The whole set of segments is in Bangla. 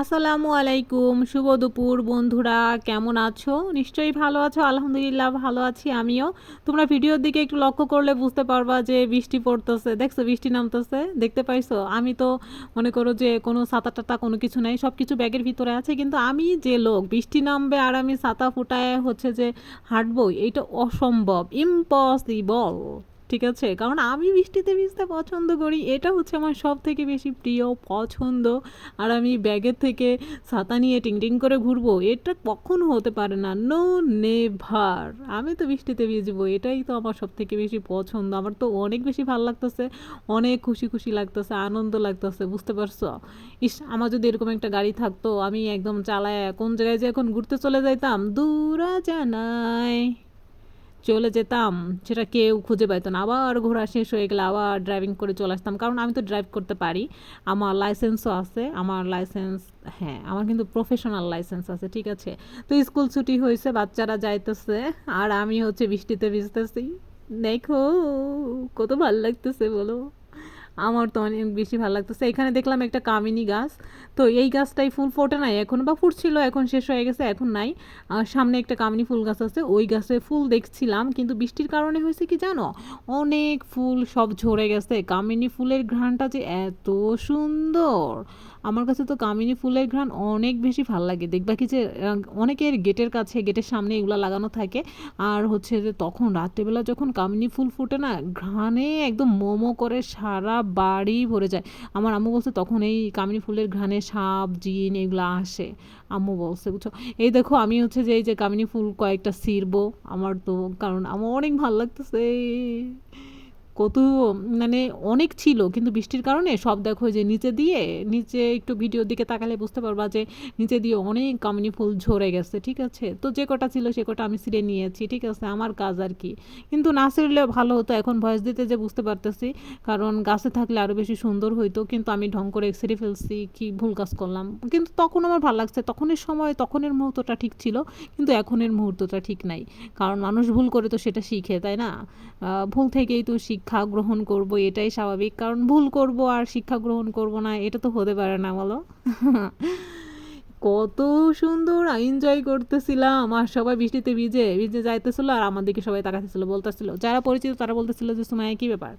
আসসালামু আলাইকুম, শুভ দুপুর বন্ধুরা, কেমন আছো? নিশ্চয়ই ভালো আছো, আলহামদুলিল্লাহ ভালো আছি আমিও। তোমরা ভিডিওর দিকে একটু লক্ষ্য করলে বুঝতে পারবা যে বৃষ্টি পড়তেছে। দেখছ, বৃষ্টি নামতেছে, দেখতে পাইছো? আমি তো মনে করো যে কোনো ছাতা টাতা কোনো কিছু নাই সব কিছু ব্যাগের ভিতরে আছে, কিন্তু আমি যে লোক, বৃষ্টি নামবে আর আমি ছাতা ফুটায় হচ্ছে যে হাঁটবো এটা অসম্ভব ইম্পসিবল ঠিক আছে? কারণ আমি বৃষ্টিতে ভিজতে পছন্দ করি। এটা হচ্ছে আমার সব থেকে বেশি প্রিয় পছন্দ। আর আমি ব্যাগের থেকে ছাতা নিয়ে টিং টিং করে ঘুরবো, এটা কখনো হতে পারে না। নো নেভার আমি তো বৃষ্টিতে ভিজবো, এটাই তো আমার সব থেকে বেশি পছন্দ। আমার তো অনেক বেশি ভালো লাগতেছে, অনেক খুশি খুশি লাগতেছে, আনন্দ লাগতেছে, বুঝতে পারছ? ইস, আমার যদি এরকম একটা গাড়ি থাকতো, আমি একদম চালায় কোন জায়গায় যে এখন ঘুরতে চলে যাইতাম, দূরা জানাই চলে যেতাম, সেটা কেউ খুঁজে পাইতো না। আবার ঘোরা শেষ হয়ে গেলে আবার ড্রাইভিং করে চলে আসতাম, কারণ আমি তো ড্রাইভ করতে পারি। আমার লাইসেন্সও আছে, আমার লাইসেন্স হ্যাঁ আমার কিন্তু প্রফেশনাল লাইসেন্স আছে, ঠিক আছে। তো স্কুল ছুটি হয়েছে, বাচ্চারা যাইতেছে, আর আমি হচ্ছে বৃষ্টিতে ভিজতেছি। দেখো, কত ভালো লাগতেছে বলো। আমার তো অনেক বেশি ভালো লাগতেছে। এখানে দেখলাম একটা কামিনী গাছ। তো এই গাছটাই ফুল ফোটে নাই এখন, বা ফুটছিল, এখন শেষ হয়ে গেছে, এখন নাই। আর সামনে একটা কামিনী ফুল গাছ আছে, ওই গাছে ফুল দেখছিলাম, কিন্তু বৃষ্টির কারণে হয়েছে কি জানো? অনেক ফুল সব ঝরে গেছে। কামিনী ফুলের ঘ্রাণটা যে এত সুন্দর! আমার কাছে তো কামিনী ফুলের ঘ্রাণ অনেক বেশি ভালো লাগে। দেখবা কি যে অনেকের গেটের কাছে, গেটের সামনে এগুলো লাগানো থাকে। আর হচ্ছে যে তখন রাত্রেবেলা যখন কামিনী ফুল ফুটে না, ঘ্রাণে একদম মোমো করে সারা বাড়ি ভরে যায়। আমার আম্মু বলছে, তখন এই কামিনী ফুলের ঘ্রাণে সাপ, জিন এগুলো আসে। আম্মু বলছে, বুঝছ? এই দেখো, আমি হচ্ছে যে, এই যে কামিনী ফুল কয়েকটা ছিঁড়বো আমার তো, কারণ আমার অনেক ভালো লাগতেছে। কত মানে অনেক ছিল, কিন্তু বৃষ্টির কারণে সব দেখো যে নিচে দিয়ে, নিচে একটু ভিডিওর দিকে তাকালে বুঝতে পারবা যে নিচে দিয়ে অনেক কামিনী ফুল ঝরে গেছে, ঠিক আছে? তো যে কটা ছিল সে কটা আমি ছিঁড়ে নিয়েছি, ঠিক আছে? আমার কাজ আর কি। কিন্তু না ছিঁড়লে ভালো হতো, এখন ভয়েস দিতে যে বুঝতে পারতেছি, কারণ গাছে থাকলে আরও বেশি সুন্দর হইতো, কিন্তু আমি ঢং করে ছিঁড়ে ফেলছি, কি ভুল কাজ করলাম। কিন্তু তখন আমার ভালো লাগছে, তখনের সময়, তখনের মুহূর্তটা ঠিক ছিল, কিন্তু এখনের মুহূর্তটা ঠিক নাই। কারণ মানুষ ভুল করে তো সেটা শিখে, তাই না? ভুল থেকেই তো শিক্ষা গ্রহণ করব, এটাই স্বাভাবিক। কারণ ভুল করব আর শিক্ষা গ্রহণ করব না, এটা তো হতে পারে না, বলো? কত সুন্দর এনজয় করতেছিলাম। আর সবাই বৃষ্টিতে ভিজে ভিজে যাইতেছিল আর আমার দিকে সবাই তাকাতেছিল বলতেছিল, যারা পরিচিত তারা বলতেছিল যে, সুমাইয়া, কী ব্যাপার?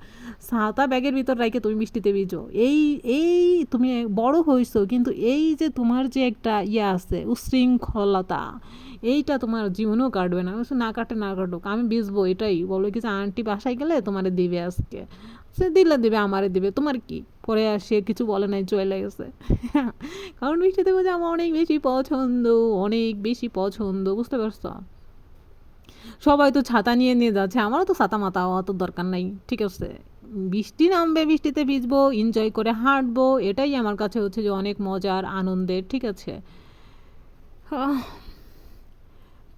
ছাতা ব্যাগের ভিতর রাখে তুমি বৃষ্টিতে ভিজো। এই এই তুমি বড় হইছো, কিন্তু এই যে তোমার যে একটা ইয়ে আছে, উশৃঙ্খলতা, এইটা তোমার জীবনেও কাটবে না। না, কাটে না, কাটুক, আমি ভিজবো, এটাই। বলো কি যে, আন্টি বাসায় গেলে তোমারে দিবে আজকে। সে দিলে দিবে, আমারে দিবে। তোমার কি? পরে আর সে কিছু বলে নাই, চলে গেছে। কারণ বৃষ্টিতে ভেজা আমার অনেক বেশি পছন্দ, অনেক বেশি পছন্দ, বুঝতে পারছ? সবাই তো ছাতা নিয়ে নিয়ে যাচ্ছে, আমারও তো ছাতা মাতা অত দরকার নাই, ঠিক আছে? বৃষ্টি নামবে, বৃষ্টিতে ভিজবো এনজয় করে হাঁটবো, এটাই আমার কাছে হচ্ছে যে অনেক মজার, আনন্দের, ঠিক আছে?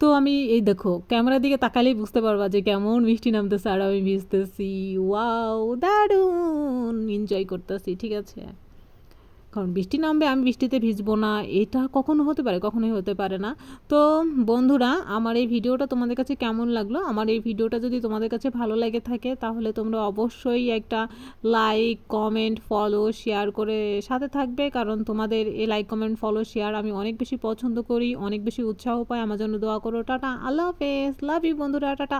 তো আমি, এই দেখো, ক্যামেরার দিকে তাকালেই বুঝতে পারবা যে কেমন বৃষ্টি নামতেছে আর আমি ভিজতেছি। ওয়াও দারুণ! এনজয় করতেছি, ঠিক আছে? কারণ বৃষ্টি নামবে, আমি বৃষ্টিতে ভিজবো না। এটা কখনো হতে পারে, কখনোই হতে পারে না। তো বন্ধুরা, আমার এই ভিডিওটা তোমাদের কাছে কেমন লাগল? আমার এই ভিডিওটা যদি তোমাদের কাছে ভালো লেগে থাকে, তাহলে তোমরা অবশ্যই একটা লাইক কমেন্ট ফলো শেয়ার করে সাথে থাকবে। কারণ তোমাদের এই লাইক কমেন্ট ফলো শেয়ার আমি অনেক বেশি পছন্দ করি, অনেক বেশি উৎসাহ পাই। আমার জন্য দোয়া করো, টাটা, আল্লাহ হাফেজ। লাভ ইউ বন্ধুরা, টাটা।